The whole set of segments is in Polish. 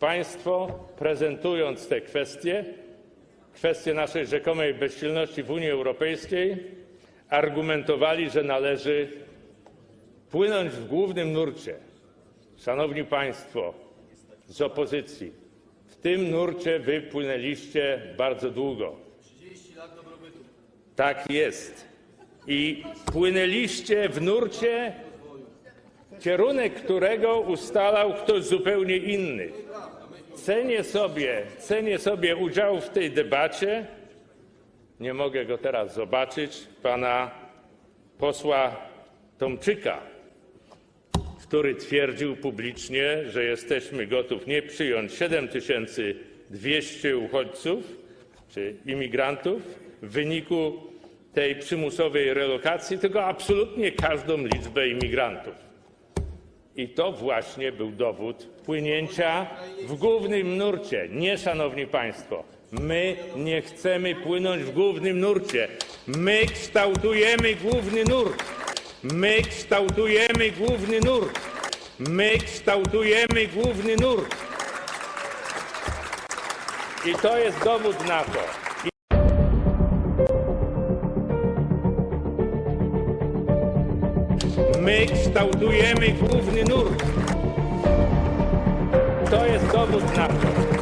Państwo, prezentując te kwestie, kwestie naszej rzekomej bezsilności w Unii Europejskiej, argumentowali, że należy płynąć w głównym nurcie. Szanowni Państwo z opozycji, w tym nurcie wy płynęliście bardzo długo. Tak jest. I płynęliście w nurcie, kierunek którego ustalał ktoś zupełnie inny. Cenię sobie, cenię sobie udział w tej debacie. Nie mogę go teraz zobaczyć, pana posła Tomczyka, który twierdził publicznie, że jesteśmy gotów nie przyjąć 7200 uchodźców czy imigrantów w wyniku tej przymusowej relokacji, tylko absolutnie każdą liczbę imigrantów. I to właśnie był dowód płynięcia w głównym nurcie. Nie, szanowni państwo, my nie chcemy płynąć w głównym nurcie. My kształtujemy główny nurt. My kształtujemy główny nurt. My kształtujemy główny nurt. I to jest dowód na to. My kształtujemy główny nurt. To jest dowód na to.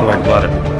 Lord, blood